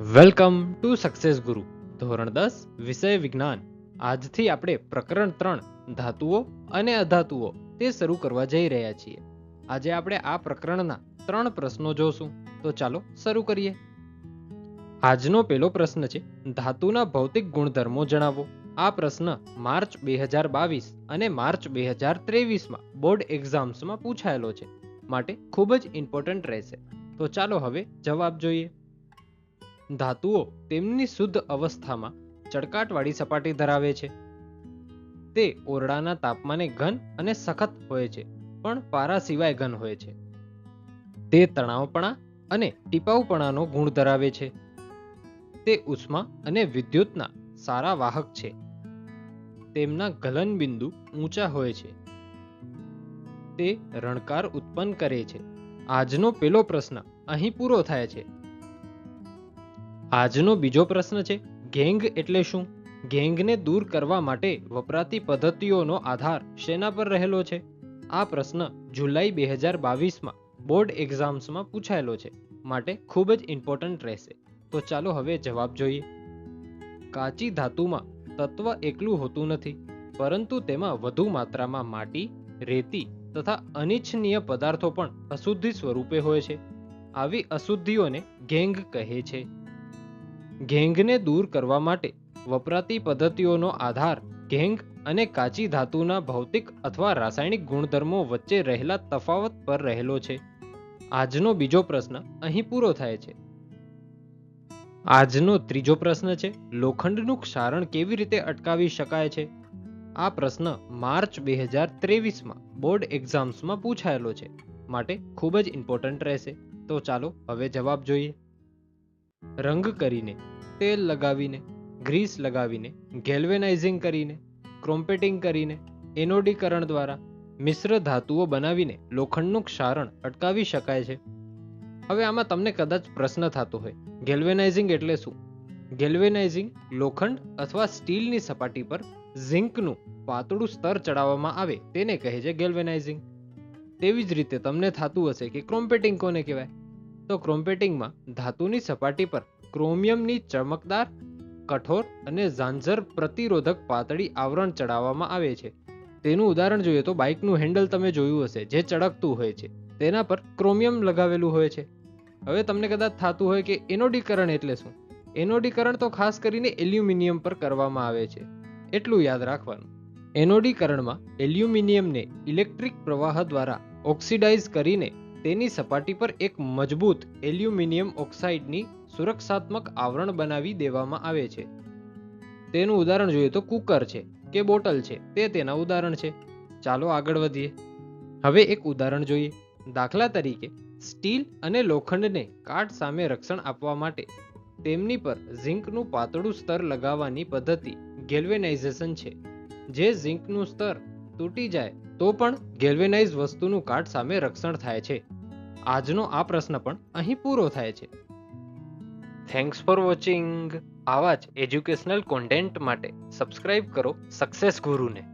Welcome to success ગુરુ ધોરણ દસ, વિષય વિજ્ઞાન. આજથી આપણે પ્રકરણ ત્રણ, ધાતુઓ અને અધાતુઓ, તે શરૂ કરવા જઈ રહ્યા છીએ. આજે આપણે આ પ્રકરણના ત્રણ પ્રશ્નો જોશું. તો ચાલો શરૂ કરીએ. આજનો પહેલો પ્રશ્ન છે, ધાતુના ભૌતિક ગુણધર્મો જણાવો. આ પ્રશ્ન માર્ચ બે હજાર બાવીસ અને માર્ચ બે હજાર ત્રેવીસમાં બોર્ડ એક્ઝામ્સમાં પૂછાયેલો છે. માટે ખૂબ જ ઇમ્પોર્ટન્ટ રહેશે. તો ચાલો હવે જવાબ જોઈએ. ધાતુઓ તેમની શુદ્ધ અવસ્થામાં ચળકાટવાળી સપાટી ધરાવે છે. તે ઓરડાના તાપમાને ઘન અને સખત હોય છે, પણ પારા સિવાય ઘન હોય છે. તે તણાવપણા અને ટીપાઉપણાનો ગુણ ધરાવે છે. તે ઉષ્મા અને વિદ્યુતના સારા વાહક છે. તેમના ગલન બિંદુ ઊંચા હોય છે. તે રણકાર ઉત્પન્ન કરે છે. આજનો પેલો પ્રશ્ન અહીં પૂરો થાય છે. આજનો બીજો પ્રશ્ન છે, ગેંગ એટલે શું? ગેંગને દૂર કરવા માટે વપરાતી પદ્ધતિઓનો આધાર શેના પર રહેલો છે? આ પ્રશ્ન જુલાઈ બે હજાર બાવીસમાં બોર્ડ એક્ઝામ્સમાં પૂછાયેલો છે, માટે ખૂબ જ ઇમ્પોર્ટન્ટ રહેશે. તો ચાલો હવે જવાબ જોઈએ. કાચી ધાતુમાં તત્વ એકલું હોતું નથી, પરંતુ તેમાં વધુ માત્રામાં માટી, રેતી તથા અનિચ્છનીય પદાર્થો પણ અશુદ્ધિ સ્વરૂપે હોય છે. આવી અશુદ્ધિઓને ગેંગ કહે છે. ગેંગને દૂર કરવા માટે વપરાતી પદ્ધતિઓનો આધાર ગેંગ અને કાચી ધાતુના ભૌતિક અથવા રાસાયણિક ગુણધર્મો વચ્ચે રહેલા તફાવત પર રહેલો છે. આજનો બીજો પ્રશ્ન અહીં પૂરો થાય છે. આજનો ત્રીજો પ્રશ્ન છે, લોખંડનું ક્ષારણ કેવી રીતે અટકાવી શકાય છે? આ પ્રશ્ન માર્ચ બે હજાર ત્રેવીસમાં બોર્ડ એક્ઝામ્સમાં પૂછાયેલો છે. માટે ખૂબ જ ઇમ્પોર્ટન્ટ રહેશે. તો ચાલો, હવે જવાબ જોઈએ. રંગ કરીને, તેલ લગાવીને, ગ્રીસ લગાવીને ગેલ્વેનાઇઝિંગ કરીને ક્રોમ્પેટિંગ કરીને એનોડીકરણ દ્વારા મિશ્ર ધાતુઓ બનાવીને લોખંડનું ક્ષારણ અટકાવી શકાય છે. હવે આમાં તમને કદાચ પ્રશ્ન થતો હોય ગેલ્વેનાઇઝિંગ એટલે શું? ગેલ્વેનાઇઝિંગ લોખંડ અથવા સ્ટીલની સપાટી પર ઝિંકનું પાતળું સ્તર ચડાવવામાં આવે, તેને કહે છે ગેલ્વેનાઇઝિંગ તેવી જ રીતે તમને થતું હશે કે ક્રોમ્પેટિંગ કોને કહેવાય? તો ક્રોમ્પેટિંગમાં ધાતુની સપાટી પર ક્રોમિયમની ચમકદાર, કઠોર અને ઝાંઝર પ્રતિરોધક પાતળી આવરણ ચડાવવામાં આવે છે. તેનું ઉદાહરણ જોઈએ તો બાઇકનું હેન્ડલ તમે જોયું હશે, જે ચળકતું હોય છે. તેના પર ક્રોમિયમ લગાવેલું હોય છે. હવે તમને કદાચ થતું હોય કે એનોડીકરણ એટલે શું? એનોડીકરણ તો ખાસ કરીને એલ્યુમિનિયમ પર કરવામાં આવે છે. એટલું યાદ રાખવાનું. એનોડીકરણમાં એલ્યુમિનિયમને ઇલેક્ટ્રિક પ્રવાહ દ્વારા ઓક્સિડાઇઝ કરીને તેની સપાટી પર એક મજબૂત એલ્યુમિનિયમ ઓક્સાઇડની સુરક્ષાત્મક આવરણ બનાવી દેવામાં આવે છે. તેનું ઉદાહરણ જોઈએ તો કુકર છે કે બોટલ છે તે તેના ઉદાહરણ છે. ચાલો આગળ વધીએ. હવે એક ઉદાહરણ જોઈએ. દાખલા તરીકે, સ્ટીલ અને લોખંડને કાટ સામે રક્ષણ આપવા માટે તેમની પર ઝિંકનું પાતળું સ્તર લગાવવાની પદ્ધતિ ગેલ્વેનાઇઝેશન છે. જે ઝિંકનું સ્તર તૂટી જાય, તો પણ ગેલ્વેનાઇઝ વસ્તુનું કાટ સામે રક્ષણ થાય છે. આજનો આ પ્રશ્ન પણ અહીં પૂરો થાય છે. થેન્ક્સ ફોર વોચિંગ આવા જ એજ્યુકેશનલ કોન્ટેન્ટ માટે સબસ્ક્રાઇબ કરો સક્સેસ ગુરુને.